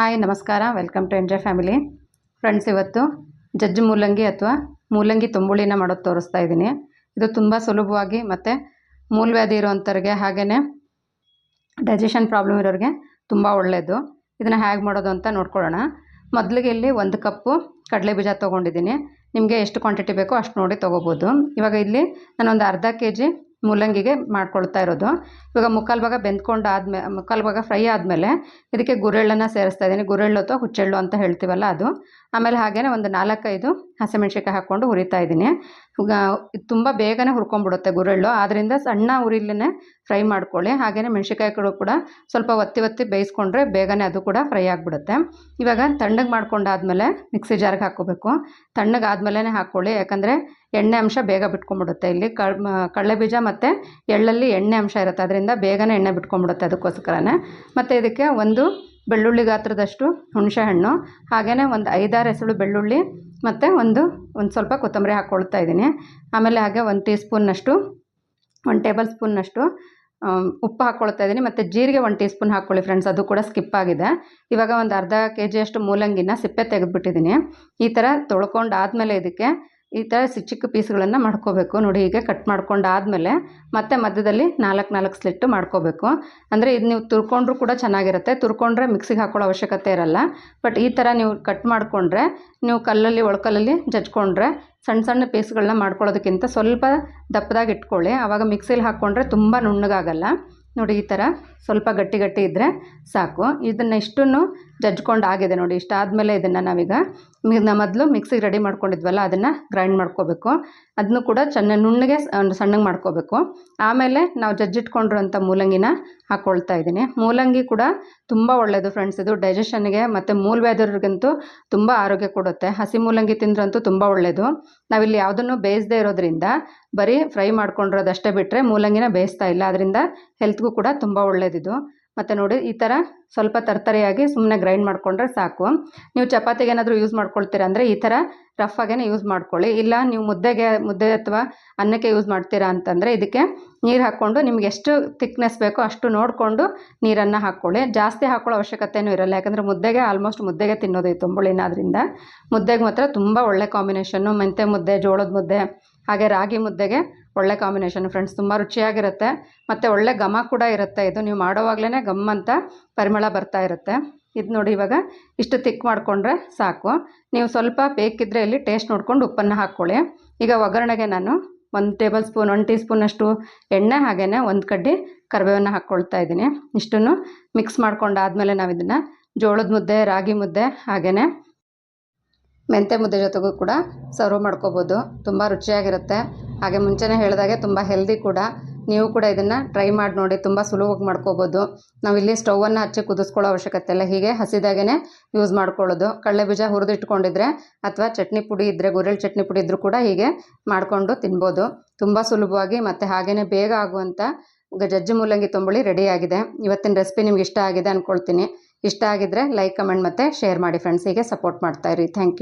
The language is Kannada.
ಹಾಯ್, ನಮಸ್ಕಾರ. Welcome to enjoy family friends ಇವತ್ತು ಜಜ್ಜು ಮೂಲಂಗಿ ಅಥವಾ ಮೂಲಂಗಿ ತುಂಬುಳಿನ ಮಾಡೋದು ತೋರಿಸ್ತಾ ಇದ್ದೀನಿ. ಇದು ತುಂಬ ಸುಲಭವಾಗಿ ಮತ್ತು ಮೂಲವ್ಯಾಧಿ ಇರೋವಂಥವ್ರಿಗೆ ಹಾಗೆಯೇ ಡೈಜೆಷನ್ ಪ್ರಾಬ್ಲಮ್ ಇರೋರಿಗೆ ತುಂಬ ಒಳ್ಳೆಯದು ಇದನ್ನು ಹೇಗೆ ಮಾಡೋದು ಅಂತ ನೋಡ್ಕೊಳ್ಳೋಣ. ಮೊದಲಿಗೆ ಇಲ್ಲಿ ಒಂದು ಕಪ್ಪು ಕಡಲೆ ಬೀಜ ತೊಗೊಂಡಿದ್ದೀನಿ. ನಿಮಗೆ ಎಷ್ಟು ಕ್ವಾಂಟಿಟಿ ಬೇಕೋ ಅಷ್ಟು ನೋಡಿ ತೊಗೋಬೋದು. ಇವಾಗ ಇಲ್ಲಿ ನಾನೊಂದು ಅರ್ಧ ಕೆ ಜಿ ಮೂಲಂಗಿಗೆ ಮಾಡ್ಕೊಳ್ತಾ ಇರೋದು. ಇವಾಗ ಮುಕ್ಕಾಲು ಭಾಗ ಬೆಂದ್ಕೊಂಡು ಆದಮೇಲೆ ಮುಕ್ಕಾಲು ಭಾಗ ಫ್ರೈ ಆದಮೇಲೆ ಇದಕ್ಕೆ ಗುರೆಳ್ಳನ್ನು ಸೇರಿಸ್ತಾ ಇದ್ದೀನಿ. ಗುರೆಳ್ಳು ಅಥವಾ ಹುಚ್ಚೆಳ್ಳು ಅಂತ ಹೇಳ್ತೀವಲ್ಲ ಅದು. ಆಮೇಲೆ ಹಾಗೇ ಒಂದು ನಾಲ್ಕೈದು ಹಸಿಮೆಣ್ಸಿಕಾಯಿ ಹಾಕ್ಕೊಂಡು ಹುರಿತಾ ಇದ್ದೀನಿ. ಇದು ತುಂಬ ಬೇಗನೆ ಹುರ್ಕೊಂಡ್ಬಿಡುತ್ತೆ ಗುರೆಳ್ಳು. ಆದ್ದರಿಂದ ಸಣ್ಣ ಉರಿಲೇ ಫ್ರೈ ಮಾಡ್ಕೊಳ್ಳಿ. ಹಾಗೆಯೇ ಮೆಣಸಿಕಾಯಿ ಕೂಡ ಸ್ವಲ್ಪ ಒತ್ತಿ ಒತ್ತಿ ಬೇಯಿಸ್ಕೊಂಡ್ರೆ ಬೇಗನೆ ಅದು ಕೂಡ ಫ್ರೈ ಆಗಿಬಿಡುತ್ತೆ. ಇವಾಗ ತಣ್ಣಗೆ ಮಾಡ್ಕೊಂಡಾದ್ಮೇಲೆ ಮಿಕ್ಸಿ ಜಾರ್ಗೆ ಹಾಕ್ಕೋಬೇಕು. ತಣ್ಣಗಾದ್ಮೇಲೆ ಹಾಕ್ಕೊಳ್ಳಿ. ಯಾಕಂದರೆ ಎಣ್ಣೆ ಅಂಶ ಬೇಗ ಬಿಟ್ಕೊಂಡ್ಬಿಡುತ್ತೆ ಇಲ್ಲಿ. ಕಡಲೆ ಬೀಜ ಮತ್ತು ಎಳ್ಳಲ್ಲಿ ಎಣ್ಣೆ ಅಂಶ ಇರುತ್ತೆ. ಅದರಿಂದ ಬೇಗನೆ ಎಣ್ಣೆ ಬಿಟ್ಕೊಂಡ್ಬಿಡುತ್ತೆ ಅದಕ್ಕೋಸ್ಕರನೇ. ಮತ್ತು ಇದಕ್ಕೆ ಒಂದು ಬೆಳ್ಳುಳ್ಳಿ ಗಾತ್ರದಷ್ಟು ಹುಣಸೆಹಣ್ಣು ಹಾಗೆಯೇ ಒಂದು ಐದಾರು ಹೆಸಳು ಬೆಳ್ಳುಳ್ಳಿ ಮತ್ತು ಒಂದು ಒಂದು ಸ್ವಲ್ಪ ಕೊತ್ತಂಬರಿ ಹಾಕ್ಕೊಳ್ತಾ ಇದ್ದೀನಿ. ಆಮೇಲೆ ಹಾಗೆ ಒಂದು ಟೀ ಸ್ಪೂನ್ನಷ್ಟು ಒಂದು ಟೇಬಲ್ ಸ್ಪೂನ್ನಷ್ಟು ಉಪ್ಪು ಹಾಕ್ಕೊಳ್ತಾ ಇದ್ದೀನಿ. ಮತ್ತು ಜೀರಿಗೆ ಒಂದು ಟೀ ಸ್ಪೂನ್ ಹಾಕ್ಕೊಳ್ಳಿ ಫ್ರೆಂಡ್ಸ್, ಅದು ಕೂಡ ಸ್ಕಿಪ್ ಆಗಿದೆ. ಇವಾಗ ಒಂದು ಅರ್ಧ ಕೆ ಜಿಯಷ್ಟು ಮೂಲಂಗಿನ ಸಿಪ್ಪೆ ತೆಗೆದುಬಿಟ್ಟಿದ್ದೀನಿ. ಈ ಥರ ತೊಳ್ಕೊಂಡು ಆದಮೇಲೆ ಇದಕ್ಕೆ ಈ ಥರ ಚಿಕ್ಕ ಪೀಸ್ಗಳನ್ನು ಮಾಡ್ಕೋಬೇಕು. ನೋಡಿ ಹೀಗೆ ಕಟ್ ಮಾಡ್ಕೊಂಡಾದಮೇಲೆ ಮತ್ತೆ ಮಧ್ಯದಲ್ಲಿ ನಾಲ್ಕು ನಾಲ್ಕು ಸ್ಲಿಟ್ಟು ಮಾಡ್ಕೋಬೇಕು. ಅಂದರೆ ಇದು ನೀವು ತುರ್ಕೊಂಡ್ರೂ ಕೂಡ ಚೆನ್ನಾಗಿರುತ್ತೆ. ತುರ್ಕೊಂಡ್ರೆ ಮಿಕ್ಸಿಗೆ ಹಾಕೊಳ್ಳೋ ಅವಶ್ಯಕತೆ ಇರಲ್ಲ. ಬಟ್ ಈ ಥರ ನೀವು ಕಟ್ ಮಾಡಿಕೊಂಡ್ರೆ, ನೀವು ಕಲ್ಲಲ್ಲಿ, ಒಳಕಲ್ಲಲ್ಲಿ ಜಜ್ಕೊಂಡ್ರೆ ಸಣ್ಣ ಸಣ್ಣ ಪೀಸ್ಗಳನ್ನ ಮಾಡ್ಕೊಳ್ಳೋದಕ್ಕಿಂತ ಸ್ವಲ್ಪ ದಪ್ಪದಾಗಿ ಇಟ್ಕೊಳ್ಳಿ. ಆವಾಗ ಮಿಕ್ಸಿಲಿ ಹಾಕ್ಕೊಂಡ್ರೆ ತುಂಬ ನುಣ್ಣಗಾಗಲ್ಲ. ನೋಡಿ ಈ ಥರ ಸ್ವಲ್ಪ ಗಟ್ಟಿ ಗಟ್ಟಿ ಇದ್ದರೆ ಸಾಕು. ಇದನ್ನು ಇಷ್ಟನ್ನು ಜಜ್ಕೊಂಡು ಆಗಿದೆ ನೋಡಿ, ಇಷ್ಟ ಆದಮೇಲೆ ಇದನ್ನು ನಾವೀಗ ನಾ ಮೊದಲು ಮಿಕ್ಸಿಗೆ ರೆಡಿ ಮಾಡ್ಕೊಂಡಿದ್ವಲ್ಲ, ಅದನ್ನು ಗ್ರೈಂಡ್ ಮಾಡ್ಕೋಬೇಕು. ಅದನ್ನು ಕೂಡ ಚೆನ್ನಾಗಿ ನುಣ್ಣಗೆ ಸಣ್ಣಗೆ ಮಾಡ್ಕೋಬೇಕು. ಆಮೇಲೆ ನಾವು ಜಜ್ಜಿಟ್ಕೊಂಡಿರೋಂಥ ಮೂಲಂಗಿನ ಹಾಕ್ಕೊಳ್ತಾ ಇದ್ದೀನಿ. ಮೂಲಂಗಿ ಕೂಡ ತುಂಬ ಒಳ್ಳೆಯದು ಫ್ರೆಂಡ್ಸ್ ಇದು ಡೈಜೆಷನ್ಗೆ ಮತ್ತು ಮೂಲವ್ಯಾಧರಿಗಂತೂ ತುಂಬ ಆರೋಗ್ಯ ಕೊಡುತ್ತೆ. ಹಸಿ ಮೂಲಂಗಿ ತಿಂದ್ರಂತೂ ತುಂಬ ಒಳ್ಳೆಯದು ನಾವಿಲ್ಲಿ ಯಾವುದನ್ನು ಬೇಯಿಸದೇ ಇರೋದ್ರಿಂದ ಬರೀ ಫ್ರೈ ಮಾಡ್ಕೊಂಡಿರೋದಷ್ಟೇ ಬಿಟ್ಟರೆ ಮೂಲಂಗಿನ ಬೇಯಿಸ್ತಾ ಇಲ್ಲ. ಅದರಿಂದ ಹೆಲ್ತ್ಗೂ ಕೂಡ ತುಂಬ ಒಳ್ಳೆಯದಿದು ಮತ್ತು ನೋಡಿ, ಈ ಥರ ಸ್ವಲ್ಪ ತರ್ತರಿಯಾಗಿ ಸುಮ್ಮನೆ ಗ್ರೈಂಡ್ ಮಾಡಿಕೊಂಡ್ರೆ ಸಾಕು. ನೀವು ಚಪಾತಿಗೆ ಏನಾದರೂ ಯೂಸ್ ಮಾಡ್ಕೊಳ್ತೀರ ಅಂದರೆ ಈ ಥರ ರಫ್ ಆಗೇನೆ ಯೂಸ್ ಮಾಡ್ಕೊಳ್ಳಿ. ಇಲ್ಲ, ನೀವು ಮುದ್ದೆಗೆ, ಮುದ್ದೆ ಅಥವಾ ಅನ್ನಕ್ಕೆ ಯೂಸ್ ಮಾಡ್ತೀರಾ ಅಂತಂದರೆ ಇದಕ್ಕೆ ನೀರು ಹಾಕ್ಕೊಂಡು ನಿಮ್ಗೆ ಎಷ್ಟು ಥಿಕ್ನೆಸ್ ಬೇಕೋ ಅಷ್ಟು ನೋಡಿಕೊಂಡು ನೀರನ್ನು ಹಾಕ್ಕೊಳ್ಳಿ ಜಾಸ್ತಿ ಹಾಕೊಳ್ಳೋ ಅವಶ್ಯಕತೆಯೂ ಇರಲ್ಲ. ಯಾಕಂದರೆ ಮುದ್ದೆಗೆ ಆಲ್ಮೋಸ್ಟ್ ಮುದ್ದೆಗೆ ತಿನ್ನೋದು ಈ ತುಂಬುಳಿನ ಅದರಿಂದ ಮುದ್ದೆಗೆ ಮಾತ್ರ ತುಂಬ ಒಳ್ಳೆ ಕಾಂಬಿನೇಷನ್ನು ಮೆಂತೆ ಮುದ್ದೆ, ಜೋಳದ ಮುದ್ದೆ, ಹಾಗೆ ರಾಗಿ ಮುದ್ದೆಗೆ ಒಳ್ಳೆ ಕಾಂಬಿನೇಷನ್ ಫ್ರೆಂಡ್ಸ್ ತುಂಬ ರುಚಿಯಾಗಿರುತ್ತೆ. ಮತ್ತು ಒಳ್ಳೆ ಘಮ ಕೂಡ ಇರುತ್ತೆ. ಇದು ನೀವು ಮಾಡೋವಾಗಲೇ ಗಮ್ ಅಂತ ಪರಿಮಳ ಬರ್ತಾ ಇರುತ್ತೆ. ಇದು ನೋಡಿ ಇವಾಗ ಇಷ್ಟು ತಿಕ್ ಮಾಡಿಕೊಂಡ್ರೆ ಸಾಕು. ನೀವು ಸ್ವಲ್ಪ ಬೇಕಿದ್ದರೆ ಇಲ್ಲಿ ಟೇಸ್ಟ್ ನೋಡ್ಕೊಂಡು ಉಪ್ಪನ್ನು ಹಾಕ್ಕೊಳ್ಳಿ. ಈಗ ಒಗ್ಗರಣೆಗೆ ನಾನು ಒಂದು ಟೇಬಲ್ ಸ್ಪೂನ್ ಒಂದು ಟೀ ಸ್ಪೂನಷ್ಟು ಎಣ್ಣೆ ಹಾಗೆಯೇ ಒಂದು ಕಡ್ಡಿ ಕರಿಬೇವನ್ನು ಹಾಕ್ಕೊಳ್ತಾ ಇದ್ದೀನಿ. ಇಷ್ಟನ್ನು ಮಿಕ್ಸ್ ಮಾಡ್ಕೊಂಡಾದಮೇಲೆ ನಾವು ಇದನ್ನು ಜೋಳದ ಮುದ್ದೆ, ರಾಗಿ ಮುದ್ದೆ ಹಾಗೆಯೇ ಮೆಂತೆ ಮುದ್ದೆ ಜೊತೆಗೂ ಕೂಡ ಸರ್ವ್ ಮಾಡ್ಕೋಬೋದು. ತುಂಬ ರುಚಿಯಾಗಿರುತ್ತೆ. ಹಾಗೆ ಮುಂಚೆನೇ ಹೇಳಿದಾಗೆ ತುಂಬ ಹೆಲ್ದಿ ಕೂಡ. ನೀವು ಕೂಡ ಇದನ್ನು ಟ್ರೈ ಮಾಡಿ ನೋಡಿ, ತುಂಬ ಸುಲಭವಾಗಿ ಮಾಡ್ಕೋಬೋದು. ನಾವಿಲ್ಲಿ ಸ್ಟೌವನ್ನು ಹಚ್ಚಿ ಕುದಿಸ್ಕೊಳ್ಳೋ ಅವಶ್ಯಕತೆ ಇಲ್ಲ. ಹೀಗೆ ಹಸಿದಾಗೇ ಯೂಸ್ ಮಾಡ್ಕೊಳ್ಳೋದು. ಕಡಲೆ ಬೀಜ ಹುರಿದಿಟ್ಕೊಂಡಿದ್ರೆ ಅಥವಾ ಚಟ್ನಿ ಪುಡಿ ಇದ್ದರೆ ಗುರೆಳ್ ಚಟ್ನಿ ಪುಡಿ ಇದ್ದರೂ ಕೂಡ ಹೀಗೆ ಮಾಡಿಕೊಂಡು ತಿನ್ಬೋದು. ತುಂಬ ಸುಲಭವಾಗಿ ಮತ್ತು ಹಾಗೆಯೇ ಬೇಗ ಆಗುವಂಥ ಜಜ್ಜಿ ಮೂಲಂಗಿ ತುಂಬಳಿ ರೆಡಿಯಾಗಿದೆ ಇವತ್ತಿನ ರೆಸಿಪಿ ನಿಮ್ಗೆ ಇಷ್ಟ ಆಗಿದೆ ಅಂದ್ಕೊಳ್ತೀನಿ ಇಷ್ಟ ಆಗಿದ್ದರೆ ಲೈಕ್ ಕಮೆಂಟ್ ಮತ್ತು ಶೇರ್ ಮಾಡಿ ಫ್ರೆಂಡ್ಸ್ ಹೀಗೆ ಸಪೋರ್ಟ್ ಮಾಡ್ತಾಯಿರಿ ಥ್ಯಾಂಕ್ ಯು